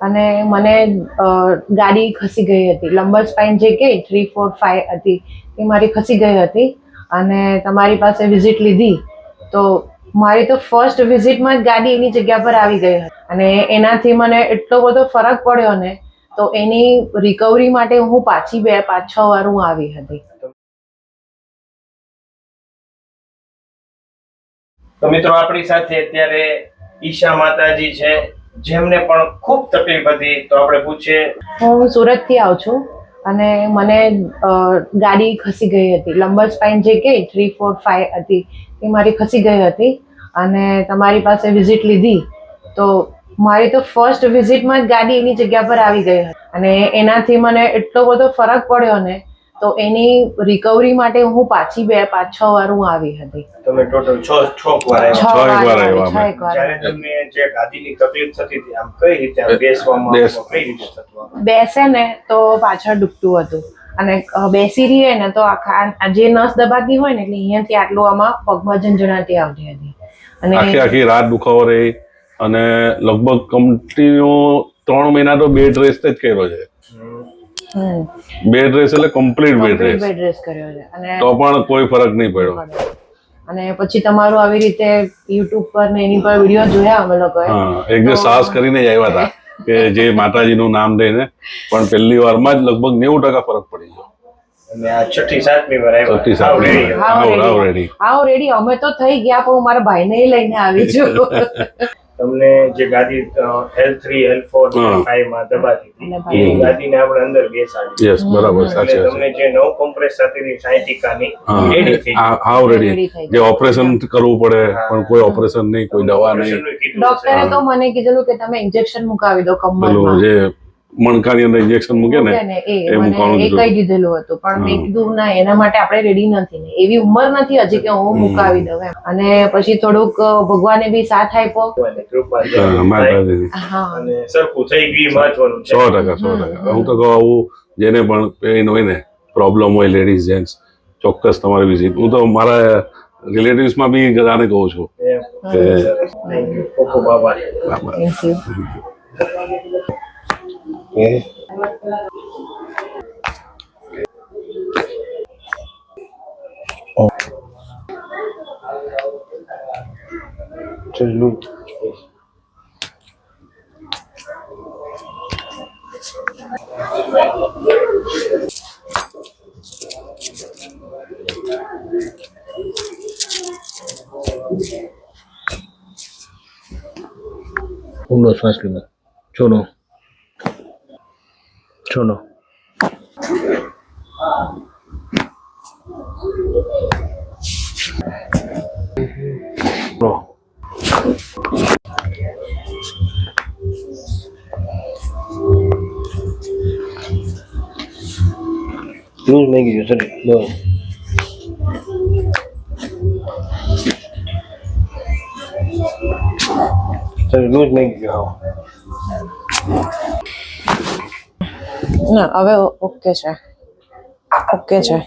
અને મને ગાડી ખસી ગઈ હતી. લંબર સ્પાઇન જે કે થ્રી ફોર ફાઈવ હતી, એ મારી ખસી ગઈ હતી. અને તમારી પાસે વિઝિટ લીધી. તો મારી તો ફર્સ્ટ વિઝિટમાં જ ગાડી એની જગ્યા પર આવી ગઈ હતી. અને એનાથી મને એટલો બધો ફરક પડ્યો ને, તો એની રિકવરી માટે હું પાછી બે, પાંચ, છ વાર હું આવી હતી. તો મિત્રો, આપણી સાથે અત્યારે ઈશા માતાજી છે. જેમને પણ ખૂબ તકલીફ હતી, તો આપણે પૂછીએ. હું સુરતથી આવું છું અને મને ગાડી ખસી ગઈ હતી. લંબર સ્પાઇન જે કે થ્રી ફોર ફાઈવ હતી, એ મારી ખસી ગઈ હતી અને તમારી પાસે વિઝિટ લીધી. તો મારી તો ફર્સ્ટ વિઝિટમાં જ ગાડી એની જગ્યા પર આવી ગઈ હતી. અને એનાથી મને એટલો બધો ફરક પડ્યો ને તો એની રિકવરી માટે હું પાછી બે પાંચ છ વાર હું આવી હતી. તમે ટોટલ છ છ વાર છ વાર જ્યારે તમે જે ગાદીની તકલીફ થતી હતી આમ કઈ રીતે બેસવામાં બેસ- કઈ રીતે થતું બેસે ને તો પાછળ દુખતું હતું. અને બેસી રહીએ ને તો આખા જે નસ દબાતી હોય ને એટલે અહીંયાથી આટલું આમાં પગમાં ઝંઝણાતી આવતી હતી. અને આખી આખી રાત દુખાવો રહી અને લગભગ કન્ટિન્યુ ત્રણ મહિના તો બેડ રેસ્ટ જ કર્યો છે. બેડ રેસ્ટ એટલે કમ્પ્લીટ બેડ રેસ રેસ્ટ bed કર્યો છે. અને તો પણ કોઈ ફરક નહીં પડ્યો. અને પછી તમારું આવી રીતે યુટ્યુબ પર ને એની પર વીડિયો જોયા અમે લોકોએ? એક દિવસ સાહસ કરીને જ આવ્યા હતા કે જે માતાજીનું નામ લઈને પણ પહેલી વારમાં જ લગભગ નેવું ટકા ફરક પડી ગયો. અમે તો થઈ ગયા પણ હું મારા ભાઈને લઈને આવી છું. તમને જે ગાદી એલ થ્રી એલ ફોર હા. ફાઈવમાં દબાતી એ ગાદીને આપણે અંદર બેસાડી. યસ બરાબર સાચી વાત તમને જે નવ કોમ્પ્રેસ સાથેની સાયટિકાની રેડી થઈ રેડી જે ઓપરેશન કરવું પડે પણ કોઈ ઓપરેશન નહીં કોઈ દવા નહીં. ડોક્ટરે તો મને કીધેલું કે તમે ઇન્જેક્શન મુકાવી દો કમરમાં. જે મણકાની અંદર ઇન્જેક્શન મૂકે ને એ મૂકવાનું એ કહી દીધેલું હતું પણ મેં. કીધું ના એના માટે આપણે રેડી નથી ને. એવી ઉંમર નથી હજી કે હું મુકાવી દઉં એમ. અને પછી થોડુંક ભગવાને બી સાથ આપ્યો. સો ટકા સો ટકા. હું તો કહું આવું જેને પણ પેઇન હોય ને પ્રોબ્લેમ હોય લેડીઝ જેન્ટ્સ ચોક્કસ તમારે વિઝિટ હું તો મારા રિલેટિવ્સમાં બી બધાને કહું છું. કે Okay. Oh. Just look. Uno, suásqueme. শোনো Luz Mengi Yusuf. Doğru. Tabii Luz Mengi Yusuf. ના હવે ઓકે છે. ઓકે છે.